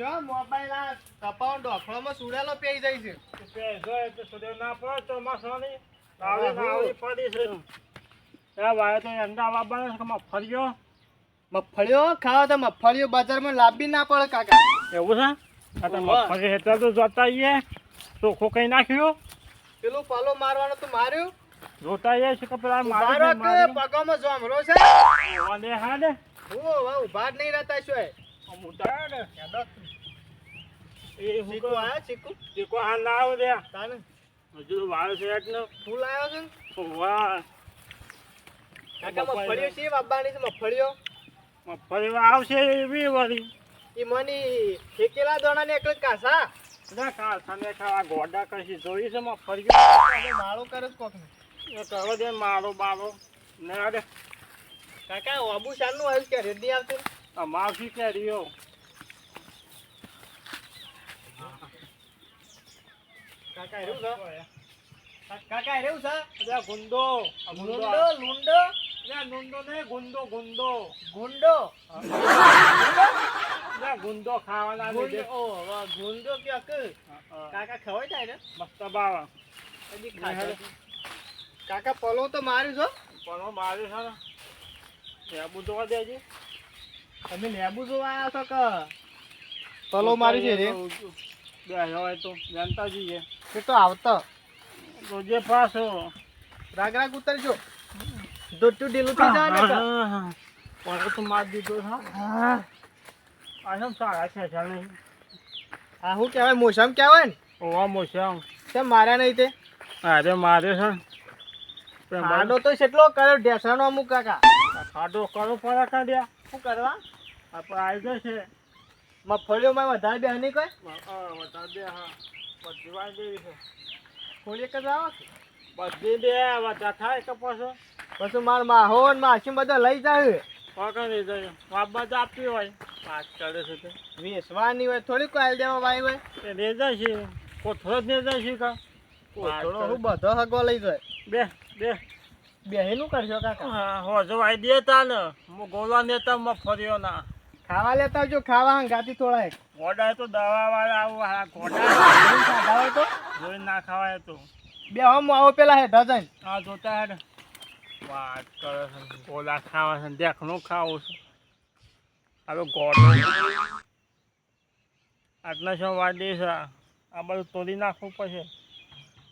શું મોબાઈલ આ કપાવ ડોફળામાં સુડેલો પેઈ જાય છે. પેજો એટલે સુદેવ ના પડે ચોમાસાની. નાળી નાળી પડી છે. એ વાય તો અંડા વાબાને કે મગફળીઓ? મગફળીઓ ખાવા તો મગફળીઓ બજારમાં લાંબી ના પડે કાકા. એવું છે? આ તો ઓવા. મગફળી તો જોતા આવીએ ચોખ્ખો કઈ નાખ્યો? પેલું પાલો મારવાનો તો માર્યું? જોતા આવીએ છે કે પેલા મારો પગામાં જોમરો છે? ઓલે હા ને. હું વાહ ઊભા નહીં રહેતા આવે છે ને મગફળી આવશે એવી વળી. ઈ મની ઠેકેલા દોણા ને એકલ કાસા ના કારખાને ખાવા ગોડા કશી જોઈ છે મગફળી માળો કરે કોક એ કરો દે મારો બાળો. ના કાકા આબુ શાનું આવ્યું કે રેડી આવતું અમાવથી રહ્યો કાકા એવું છે? કાકા એવું છે? અરે આ લુંડો લુંડો? અરે ને ગુંડો? અરે ગુંદો ખાવાના ઓ ગુંડો કે કાકા ખવાય ને? મસ્ત બાવા. કાકા પલો તો માર્યું છો. પલો માર્યું છે ને. એ બધું દેજે. તમે લેબુ જોવા આવ્યા છો કે? પલો મારી છે રે. હોય તો જાણતા જઈએ. કે તો આવતો. રોજે જે પાછો. રાગ રાગ ઉતરજો. દોટું ઢીલું થઈ જાય ને પણ તો માર દીધો હા. હા. આ શું સારા છે છે આ શું કહેવાય મોસમ કહેવાય ને? ઓવા મોસમ. તે માર્યા નહીં તે. અરે મારે છે. આડો તો કેટલો કર્યો ઢેસણો અમુક કાકા. ખાડો કરો પડે કાઢ્યા શું કરવા? આપણે આવી જશે મગફળીઓમાં વધારે બે નહીં કોઈ? વધારે બે હા. બધી જેવી છે. થોડી એક જ આવો બધી બે બધા થાય તો પછી? પછી માર માહો ને માસી બધા લઈ જાય પકડી લઈ જાય. વાપા જ આપી હોય. પાંચ ચડે છે તે. વેસવાની હોય થોડીક કોઈ દેવા ભાઈ હોય. લઈ જાય છે. કોથળો જ લઈ જાય છે કા? બધો હગો લઈ જાય. બે બે. બેહીનું કરશો કાકા. હા હો જો આઈ ને હું ગોલા નેતા માં ફર્યો ના ખાવા લેતા આવજો ખાવા હંગાતી થોડા એક. ગોડા તો દવા વાળા આવું હા ગોડા. તો? જોઈ ના ખાવાય તો. બે હમ આવો પેલા હે ડઝન આ જોતા હેડ. વાત કરે છે ગોલા ખાવા છે દેખનું ખાવું છે. હવે ગોડો. આટલા શું વાડી છે? આ બધું તોડી નાખવું પડશે.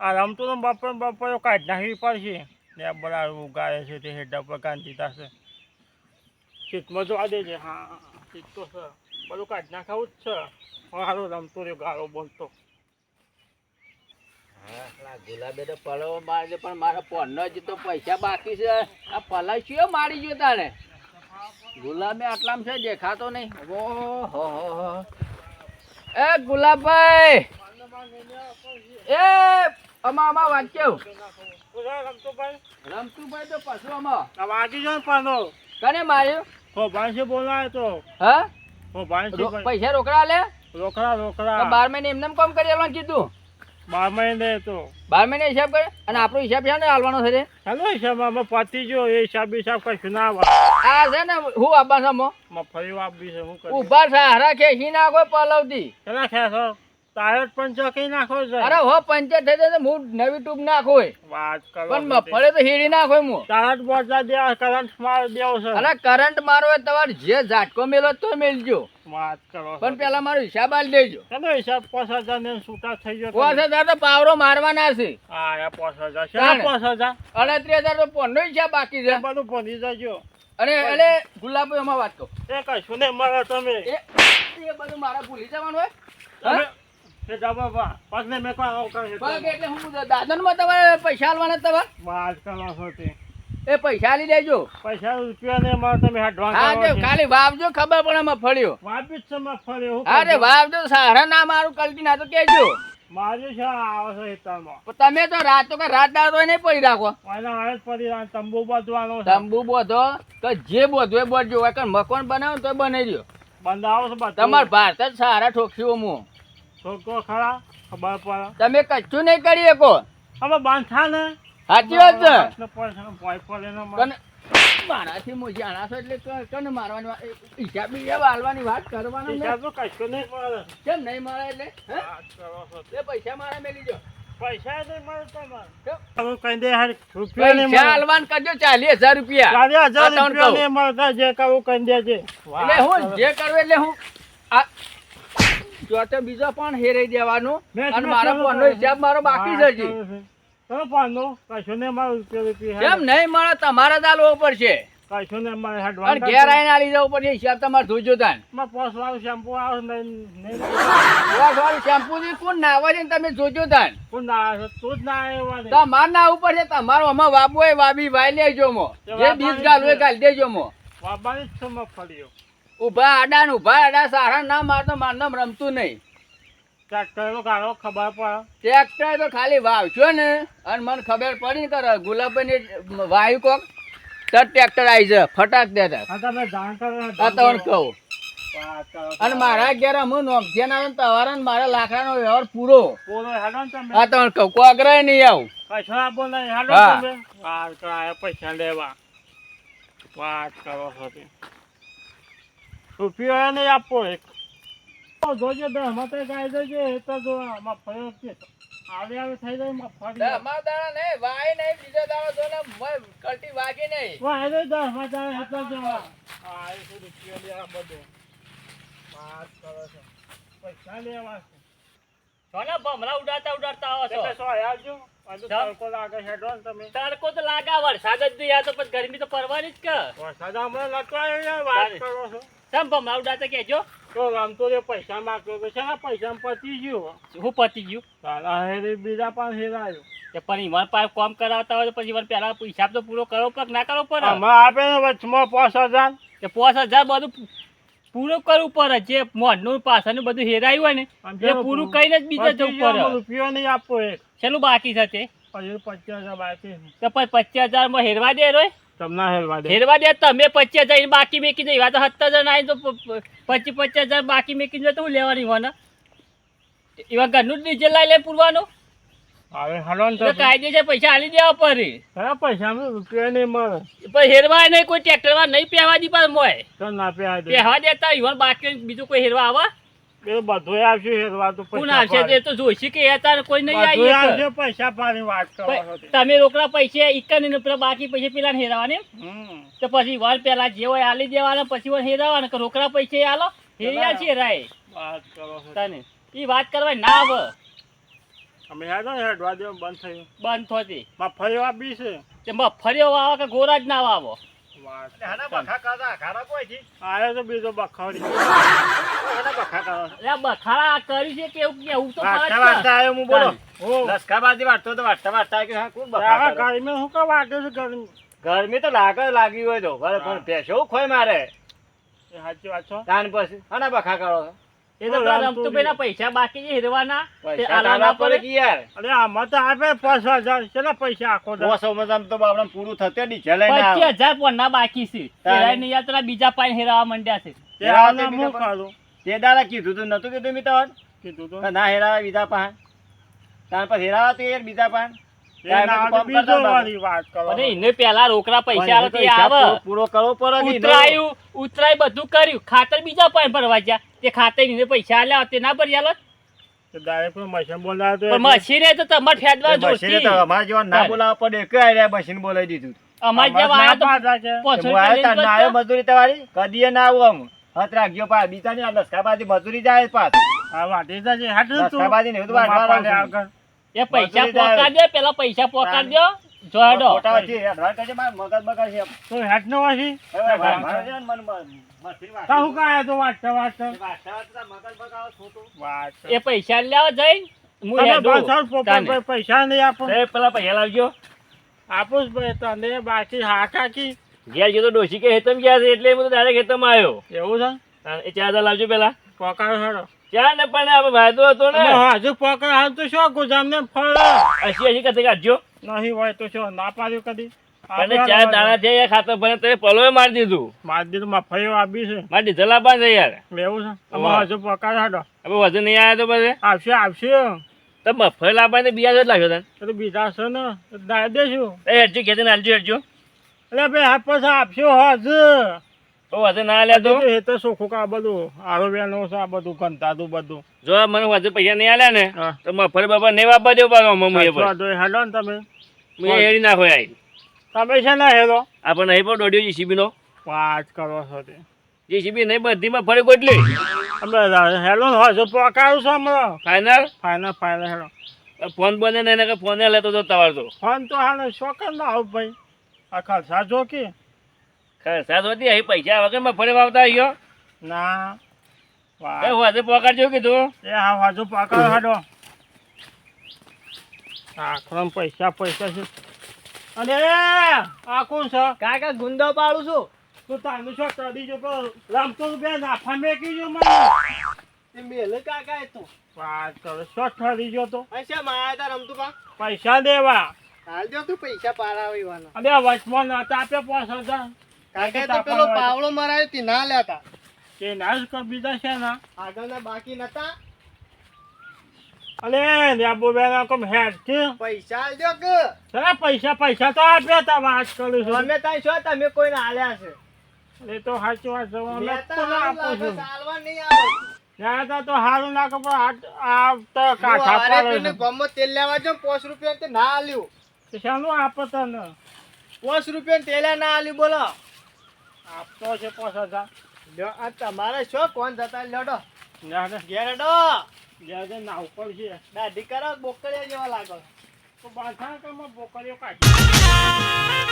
આ રમતું ને બપોર બપોર કાઢી નાખવી પડશે. ને બધા ઉગાડે છે, તે હેડા પર ગાંધી થશે ચિત્તમાં જોવા દેજે. હા ચિત્ત છે. બધું કાઢી નાખાવું જ છે. સારો રમતો રહ્યો ગાળો બોલતો. ગુલાબે તો પૈસા બાકી છે. આ પલાવ શું મારી ગયો તારે ગુલાબે આટલામાં છે, દેખાતો નહીં. ઓહો એ ગુલાબભાઈ! એ અમા અમા રમતુભાઈ તો પશુ અમા વાગી જાય પાનો કને માર્યો? હો ભાઈ બોલાય તો. હા? હો ભાઈ. પૈસા રોકડા લે? રોકડા રોકડા. બાર મહિને એમને એમ કામ કરી આવવાનું કીધું? બાર મહિને તો. બાર મહિને હિસાબ કરે? અને આપણો હિસાબ છે ને હાલવાનો છે હાલો હિસાબ અમે પતી જો એ હિસાબ હિસાબ કશું ના આવે. આ છે ને હું આબા સમો ફરી વાપી છે હું ઊભા સહારા ખેંચી કોઈ પલવતી. કેટલા ખેસો ટાયર પણ ચોકી નાખો છે અરે હો પંચર થઈ જાય હું નવી ટ્યુબ નાખો. વાત કરો પણ મફળે તો હીડી નાખો હું. તારટ બોટલા દેવા કરંટ માર દેવો છે. અરે કરંટ મારો તમારે જે ઝાટકો મેલો તો મેલજો. વાત કરો પણ પેલા મારો હિસાબ આલી દેજો. ચાલો હિસાબ પાંચ હજાર ને છૂટા થઈ ગયો પાંચ હજાર તો પાવરો મારવાના છે. હા પાંચ હજાર તાણે. પાંચ હજાર. અડત્રીસ હજાર તો ફોનનો હિસાબ બાકી છે. બધું ભરી જજો અને એટલે ગુલાબો એમાં વાત કરો. એ કશું નહીં મારા તમે. એ બધું મારે ભૂલી જવાનું હોય. એ મેં પગ એટલે હું તમારે પૈસા આલવાના તમારે? વાત કરો છો તે. એ પૈસા આલી દેજો. પૈસા રૂપિયા ને મારે તમે હાડવા હા તે ખાલી વાવજો ખબર પડે એમાં ફળ્યો. વાપી છે વાવજો સારા ના મારું કલટી ના તો કેજો મારી છે આવે છે તમે તો રાત તો કે રાત દાડો નહીં પડી રાખો. પડી આ તંબુ બોધવાનો તંબુ બોધો તો જે બોધો એ બોધજો કારણ મકાન બનાવો તો બનાવી દો બંધાવો તમાર ભારત જ સારા ઠોકશીઓ હું છોકરો ખરા ખબર પડે. તમે કશું નહીં કરી શકો હવે બાંધા ને. સાચી વાત છે. મારાથી હું એટલે કને મારવાની હિસાબ હિસાબ હાલવાની વાત કરવાનો હિસાબ તો કશું નહીં મળે. કેમ નહીં મારે એટલે? હે? વાત કરો છો. તે. એ પૈસા મારે મેલી જો પૈસા નહીં મળે તમારે. કહી દે હાલ રૂપિયા હાલવાન કરજો ચાલીસ હજાર રૂપિયા. ચાલીસ હજાર રૂપિયા નહીં મળતા જે કહું કહી દેજે. એટલે હું જે કરું એટલે હું આ તો બીજો પણ હેરાઈ દેવાનો. અને મારો મારા ફોનનો હિસાબ મારો બાકી છે હજી. તમે પાનો કશું નહીં રૂપિયા કેમ નહીં મળે? તમારે જ હાલવો પડશે. કશું નહીં મળે અને ઘેર આવીને આલી જવું પડશે હિસાબ તમારે જોજો તાનમાં પોસ વાળું શેમ્પુ આવે નહીં પોસ વાહ, શેમ્પુ થી કોણ નાવે છે ને તમે જોજો તાન કોણ ના તું જ ના આવ્યો તમાર ના ઉપર છે તમારો આમાં વાબો એ વાબી વાઈ લેજો મો. જે બીજ ગાલ હોય ગાલ દેજો મો. વાબાની જ છે મગફળીઓ. ઊભા આડા ને ઊભા આડા સારા ના મારતો મારનામ રમતું નહીં. ટ્રેક્ટરનો ગાળો ખબર પડે. ટ્રેક્ટર તો ખાલી વાવશો ને. અને મને ખબર પડી ને કે ગુલાબભાઈ વાયુ કોક તો ટ્રેક્ટર આવી છે ફટાક દેતા તમે જાણ કરો ને કહું. અને મારા ઘેર હું નોકજેન આવે ને ને મારા લાકડાનો વ્યવહાર પૂરો. ને તમે. કહું કોકરાય નહીં આવું. કશો આપો નહીં કરો પૈસા લેવા. વાત કરો છો તે રૂપિયો નહીં આપો એક. ઓ, જોજો દસમાં તો ગાય જોજો એ તો જો આમાં ફર્યો છે. આવે આવે થઈ જાય મગફળી અમારા દાડા નહીં વાય નહીં બીજો દાડો જો ને મોય કલટી વાગી નહીં. વાહ એને દસમાં જાય એટલે જો. આ એ શું લે આ બધો. વાત કરો છો. પૈસા લેવા છે. સોના ભમરા ઉડાતા ઉડાતા આવો તે છો આયા આવજો? તડકો લાગે હેડો તમે. તડકો તો લાગા વરસાદ જ નહીં આ તો પછી ગરમી તો પડવાની જ કે. વરસાદ હમણાં નતો વાત કરો છો. સમ ભમરા તો કેજો તો આમ તો પૈસા માંગતો તો છે પૈસા પતી ગયું શું પતી ગયું? તારા હેરે બીજા પણ હેરાયો. પણ ઈવન પાસે કામ કરાવતા હોય તો પછી ઈવન પહેલા હિસાબ તો પૂરો કરો કે ના કરવો પડે? આપે ને વચમાં પાંચ હજાર. પાંચ હજાર બધું પૂરું કરવું પડે. જે મોઢનું પાછળનું બધું હેરાયું હોય ને એ પૂરું કરીને જ બીજા જવું પડે. રૂપિયો નહીં આપો એક. શેનું બાકી થશે પચાસ હજાર બાકી. તો પછી પચીસ હજારમાં હેરવા દે રોય. તમને હેરવા દે. હેરવા દે તમે પચીસ હજાર બાકી મેકી દે વાત સત્તર હજાર આવી તો પચીસ પચાસ હજાર બાકી મેકી જાય તો હું લેવાની હોય એવા ઘરનું જ ડીઝલ લાવી લે પૂરવાનું? હવે હલો ને કાયદેસર પૈસા આલી દેવા પડે હા પૈસા રૂપિયો નહીં મળે. પણ હેરવા નહીં કોઈ ટ્રેક્ટરમાં નહીં પહેવા દી પણ મોય. તો ના પે દે પહેવા દેતા ઈવન બાકી બીજું કોઈ હેરવા આવા? એ બધું આવશે હેરવા તો કોણ આવશે? તે તો જોઈશે કે હતા કોઈ નહીં આવી આવશે પૈસા પાડી વાત કરો તમે રોકડા પૈસા ઇકન ને પેલા બાકી પૈસા પેલા હેરવાને? તો પછી વાર પેલા જે હોય આલી દેવાના પછી વાર હેરવાના કે રોકડા પૈસા આલો? હેર્યા છે રાય. વાત કરો તને. ઈ વાત કરવા ના આવે. અમે હેડો હેડવા દે બંધ થયું બંધ થતી. ફર્યો ફરી બી છે. તે મફરીઓ વાવો કે ગોરા જ ના વાવો? વાત. હાના બખા કાઢા કોઈથી? આયો તો બીજો બખાડી. હાના બખા કાઢો એટલે બખાડા કરી છે કે એવું કેવું તો વાંચતા ફરજ વાંચતા આવ્યો હું બોલો. ઓ વાંચતો તો વાંચતા વાટતા કે હા કોણ બખા આવા ગરમી હું કા છે ગરમી? ગરમી તો લાગે લાગી હોય તો. બરાબર હા. પણ ખોય મારે. એ સાચી વાત છો? તાન પછી હાના બખા કાઢો છો? એ તો પેલા ના પૈસા બાકી છે હેરવાના. તે આલાના તાના પડે પડે કે યાર. અરે આમાં તો આપે પાંચ હજાર છે પૈસા આખો દા બસોમાં તો આપણે પૂરું થતું. પચીસ હજાર બાકી છે. બીજા પાણી હેરાવા માંડ્યા છે. તે આને બીજા હું કરું તે દાડા કીધું તું નતું કીધું મેં તમને? કીધું તો. ના હેરાવા બીજા પાન તાર પર હેરાવા તો યાર બીજા ને ઉતરાયું ઉતરાય બધું કર્યું. ખાતર બીજા પાણી ભરવા ગયા. તે ખાતે એને પૈસા આલ્યા તે ના ભરી આલો. ના ના ના મજૂરી ના ની જાય પાસ ને ને પોકાર દે પેલા પૈસા પોકાર દો. કરજે, મારે મગજ છે. તો વાસી. મારે મને હું તો મગજ. એ પૈસા લેવા જઈ હું હેડું. પૈસા નહીં આપો. એ પેલા પૈસા લાવજો. આપું જ ભાઈ તને બાકી હા હાકી ઘેર જો તો ડોશી કે હેતમ ગયા છે એટલે હું તો ડાયરેક્ટ હેતમ આવ્યો. એવું છે? એ ચાર હજાર લાવજો પેલા. પકડ હેડો. ચાર ને પણ આપણે વાયદો હતો ને? હજુ પોકાર હાલ તો શું ગોજામ ને ફળ અસી અસી કદી કાઢજો. નહીં હોય તો શું? ના પાડ્યો કદી? અને ચાર દાણા છે એ ખાતર ભરે તે પલોય મારી દીધું. મારી દીધું મફાઈઓ આપી છે. મારે ડીઝલ આપવાનું છે યાર. લેવું છે? વાહ. અમે હજુ પકાર હાડો. હવે વધુ નહીં આવ્યા તો પછી આવશે આવશે. તો મફત લાવવાની બીજા જ લાગ્યો તને? એ તો બીજા છે ને. દાય દેશું એ હેડજો ખેતી હાલજો હેડજો. એટલે ભાઈ આ પછી આપશો હજ. વધુ ના લે તો. એ તો સુખું કા બધું આરો છે આ બધું કંતાતું બધું. જો મને વધુ પૈસા નહીં આલ્યા ને તો મફર બાપા નહીં દેવું પાછો મમ્મી એ વાંધો ને તમે. હેડી નાખો આઈ તમે છે ને હેલો આપણે નહીં પણ દોડ્યો જીસીબી નો. પાંચ કરો છો તે. જીસીબી નહીં બધી માં ફરી ગોટલી અમે હેલો હજુ પકાવું છે હમણાં. Final final final hello phone બને ને કે ફોને લેતો તો તમાર તો. ફોન તો હાલ શોખ ના આવું ભાઈ. આ જો કે ખર્ચા તો અહીં પૈસા વગરમાં ફરી વાવતા આવ્યો ના. એ વધુ પકડજો કીધું? એ હા વાજુ પકાવ હાડો. આખરમ પૈસા પૈસા છે. અને આખું કોણ છે? કાકા ગુંદો પાડું છું. તું તાનું છો તડી જો રમતો બે નાફા મેકી જો મને. એ મેલે કાકા એ તો. વાત કરો છો ઠરી જો તો. પૈસા માયા તા રમતું પા. પૈસા દેવા. હાલ દો તું પૈસા પાડાવીવાના અરે વચમાં નતા આપ્યા પાંચ હજાર. કાકા તો પેલો પાવળો મરાયો તી ના લેતા. તે નાશ કર બીજા છે ને. આગળના બાકી નતા. અલે લેબુ બેના કોમ હેડ કે પૈસા આલ દો કે. સરા પૈસા પૈસા તો આપે તા વાત કરું છું. અમે ત્યાં છો તમે કોઈને આલ્યા છે. એ તો સાચી વાત છે લેતા કોને હારું આપું છું? ચાલવા નહીં આવડતું. લેતા તો હારું ના કપડ આ તો કાઠા પાડે પેલું ગામમાં તેલ લેવા જો 5 રૂપિયા તે ના આલ્યું. તો શાનું આપો તને. 5 રૂપિયા તેલ ના આલ્યું બોલો. આપતો છે પાંચ હજાર. લ્યો, આ તમારે શું? કોણ જતા? લડો ના ઘેર હેડો ના ઉપર છે. દાઢી કરો બોકડિયા જેવા લાગો. તો બાંધા કામમાં બોકરીઓ કાઢી.